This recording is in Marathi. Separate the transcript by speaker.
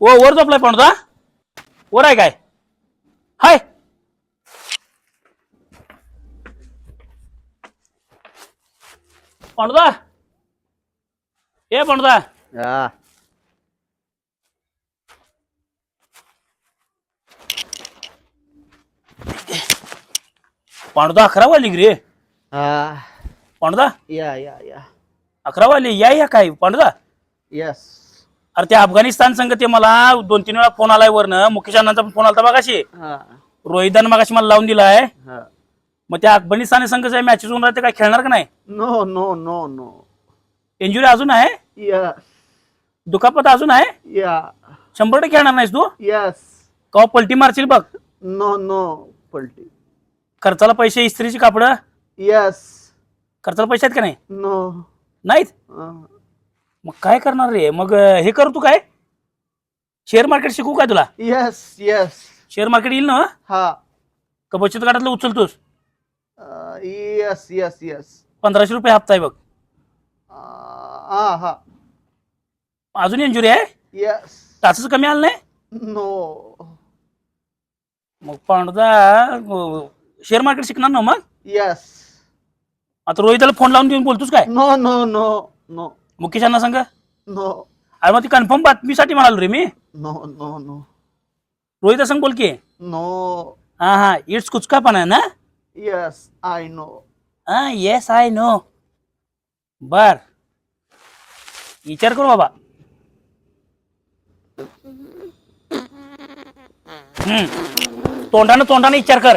Speaker 1: ओ वर झोपलाय पांडुदा वर आहे काय? हाय! पांडुदा ए पांडुदा
Speaker 2: हा.
Speaker 1: अकरा वाजली की रे?
Speaker 2: हा. या या या.
Speaker 1: अकरा वाजली या या काय? पांडुदा
Speaker 2: यस
Speaker 1: अरे ते अफगाणिस्तान संघ ते मला दोन तीन वेळा फोन आलाय वरनं. मुकेश अण्णांचा फोन आलता बघाशी.
Speaker 2: हा.
Speaker 1: रोहिदानं मगाशी मला लावून दिलाय.
Speaker 2: हा.
Speaker 1: मग त्या अफगाणिस्तान संघाच्या मॅचेस होऊन राहते काय खेळणार का नाही?
Speaker 2: No no no no
Speaker 1: injury अजून आहे? दुखापत अजून आहे?
Speaker 2: या
Speaker 1: शंभर टक्के खेळणार नाहीस तू?
Speaker 2: यस
Speaker 1: का पलटी मारशील बघ.
Speaker 2: नो नो पलटी.
Speaker 1: खर्चाला पैसे इस्त्रीची कापड?
Speaker 2: यस
Speaker 1: खर्चाला पैसे आहेत का नाही?
Speaker 2: नो
Speaker 1: नाहीत? मग काय करणार रे? मग अं, हे कर तू काय? शेअर मार्केट शिकू काय तुला?
Speaker 2: यस यस
Speaker 1: शेअर मार्केट येईल ना
Speaker 2: हा?
Speaker 1: का बचत गटातलं उचलतोस?
Speaker 2: यस यस यस
Speaker 1: पंधराशे रुपये हप्ता आहे बघ.
Speaker 2: हा हा.
Speaker 1: अजून इंजुरी आहे?
Speaker 2: यस
Speaker 1: तासच कमी आलं नाही?
Speaker 2: नो
Speaker 1: मग पांडुदा शेअर मार्केट शिकणार ना मग?
Speaker 2: यस
Speaker 1: आता रोहितला फोन लावून देऊन बोलतोस काय?
Speaker 2: No no no no
Speaker 1: Mukesh Anna सांग.
Speaker 2: नो.
Speaker 1: अरे मग ती कन्फर्म बातमीसाठी म्हणालो रे मी.
Speaker 2: No no no.
Speaker 1: रोहित संग बोल की.
Speaker 2: नो.
Speaker 1: हा हा. इट्स कुचका पण आहे ना?
Speaker 2: यस आय नो
Speaker 1: हा येस आय नो बर. विचार करू बाबा. हम्म. तोंडानं तोंडानं विचार कर.